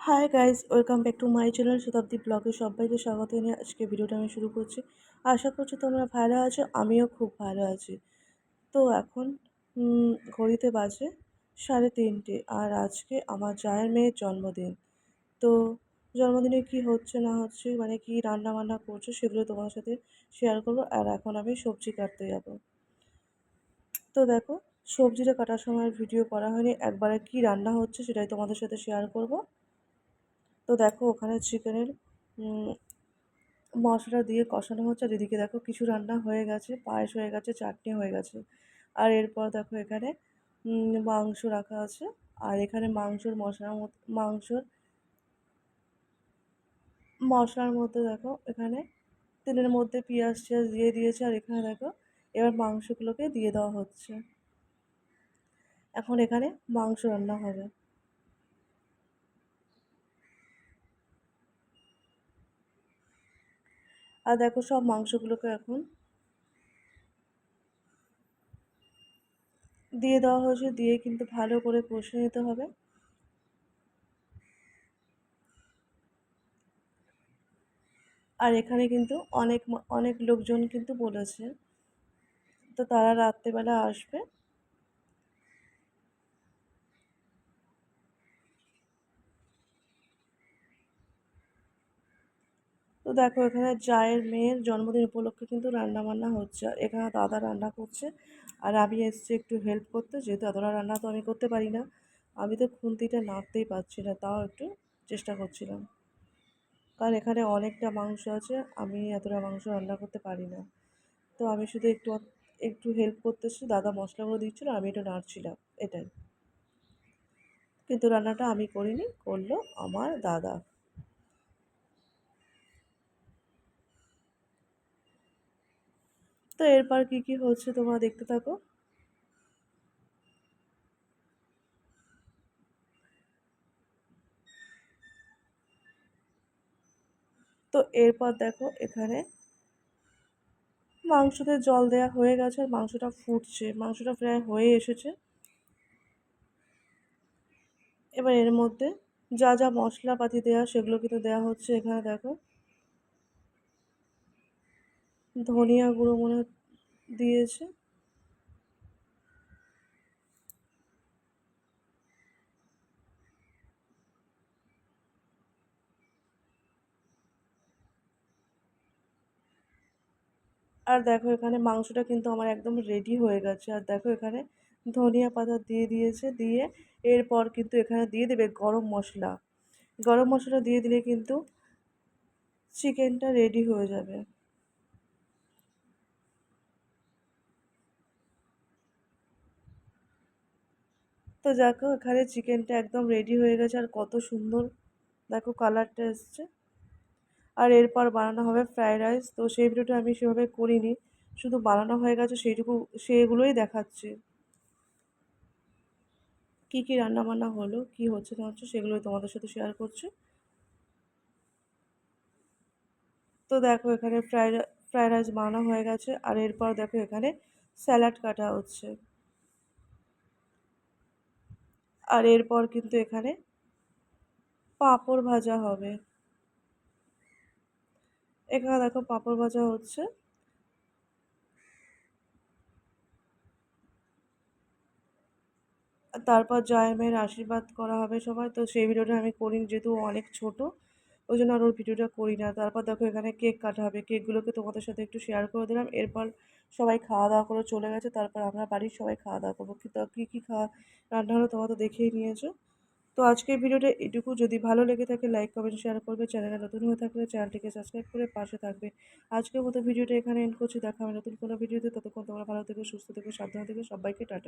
Hi guys welcome back to my channel Shatabdi ব্লগে সবাইকে স্বাগত জানিয়ে আজকে ভিডিওটা আমি শুরু করছি। আশা করছি তোমরা ভালো আছো, আমিও খুব ভালো আছি। তো এখন ঘড়িতে বাজে সাড়ে তিনটে আর আজকে আমার জায়ের মেয়ের জন্মদিন। তো জন্মদিনে কি হচ্ছে না হচ্ছে মানে কি রান্না বান্না করছে সেগুলো তোমার সাথে শেয়ার করব আর এখন আমি সবজি কাটতে যাব। তো দেখো, সবজিটা কাটার সময় ভিডিও করা হয়নি, একবারে কি রান্না হচ্ছে সেটাই তোমাদের সাথে শেয়ার করব। তো দেখো ওখানে চিকেনের মশলা দিয়ে কষানো হচ্ছে। আর এদিকে দেখো কিছু রান্না হয়ে গেছে, পায়েস হয়ে গেছে, চাটনি হয়ে গেছে। আর এরপর দেখো এখানে মাংস রাখা আছে। আর এখানে মাংসর মশলার মধ্যে মাংসর মশলার মধ্যে দেখো এখানে তেলের মধ্যে পেঁয়াজ টিয়াজ দিয়ে দিয়েছে। আর এখানে দেখো এবার মাংসগুলোকে দিয়ে দেওয়া হচ্ছে। এখন এখানে মাংস রান্না হবে। আর দেখো সব মাংসগুলোকে এখন দিয়ে দেওয়া হয়েছে, দিয়ে কিন্তু ভালো করে কষে নিতে হবে। আর এখানে কিন্তু অনেক অনেক লোকজন কিন্তু বলেছে। তো তারা রাত্রেবেলা আসবে। তো দেখো, এখানে জায়ের মেয়ের জন্মদিন উপলক্ষে কিন্তু রান্না বান্না হচ্ছে। এখানে দাদা রান্না করছে আর আমি এসছি একটু হেল্প করতে। যেহেতু এতটা রান্না তো আমি করতে পারি না, আমি তো খুন্তিটা নাড়তেই পারছি না, তাও একটু চেষ্টা করছিলাম। কারণ এখানে অনেকটা মাংস আছে, আমি এতটা মাংস রান্না করতে পারি না। তো আমি শুধু একটু একটু হেল্প করতেছি, দাদা মশলাগুলো দিচ্ছিল, আমি একটু নাড়ছিলাম, এটাই। কিন্তু রান্নাটা আমি করিনি, করল আমার দাদা। তো এরপর কী কী হচ্ছে তোমরা দেখতে থাকো। তো এরপর দেখো এখানে মাংসতে জল দেওয়া হয়ে গেছে, আর মাংসটা ফুটছে, মাংসটা প্রায় হয়ে এসেছে। এবার এর মধ্যে যা যা মশলাপাতি দেওয়া সেগুলো কিন্তু দেওয়া হচ্ছে এখানে, দেখো। ধনিয়া গুঁড়ো মনে দিয়েছে। আর দেখো এখানে মাংসটা কিন্তু আমার একদম রেডি হয়ে গেছে। আর দেখো এখানে ধনিয়া পাতা দিয়ে দিয়েছে। দিয়ে এরপর কিন্তু এখানে দিয়ে দেবে গরম মশলা। গরম মশলা দিয়ে দিলে কিন্তু চিকেনটা রেডি হয়ে যাবে। তো দেখো এখানে চিকেনটা একদম রেডি হয়ে গেছে, আর কত সুন্দর। দেখো কালারটা এসছে। আর এরপর বানানো হবে ফ্রায়েড রাইস তো সেই ভিডিওটা আমি সেভাবে করিনি। শুধু বানানো হয়ে গেছে, সেইটুকু সেগুলোই দেখাচ্ছি। কী কী রান্নাবান্না হলো, কী হচ্ছে না হচ্ছে, সেগুলোই তোমাদের সাথে শেয়ার করছি। তো দেখো এখানে ফ্রাইড ফ্রায়েড রাইস বানানো হয়ে গেছে, আর এরপর দেখো এখানে স্যালাড কাটা হচ্ছে। আর এরপর কিন্তু এখানে পাঁপড় ভাজা হবে। এখানে দেখো পাঁপড় ভাজা হচ্ছে। তারপর জয়মের আশীর্বাদ করা হবে সবাই। তো সেই ভিডিওটা আমি করিনি, যেহেতু অনেক ছোট। ওই জন্য আর ওর ভিডিওটা করি না। তারপর দেখো এখানে কেক কাটা হবে। কেকগুলোকে তোমাদের সাথে একটু শেয়ার করে দিলাম। এরপর সবাই খাওয়া দাওয়া করে চলে গেছে। তারপর আমরা বাড়ির সবাই খাওয়া দাওয়া করব। কী কী খাওয়া, রান্না হলো তোমরা তো দেখেই নিয়েছো। তো আজকের ভিডিওটা এটুকু। যদি ভালো লেগে থাকে লাইক কমেন্ট শেয়ার করবে। চ্যানেলে নতুন হয়ে থাকলে চ্যানেলটিকে সাবস্ক্রাইব করে পাশে থাকবে। আজকের মতো ভিডিওটা এখানে এন্ড করছি। দেখা হবে নতুন কোনো ভিডিওতে। ততক্ষণ তোমরা ভালো থেকে, সুস্থ থেকো, সাবধানে থেকো। সবাইকে টাটা।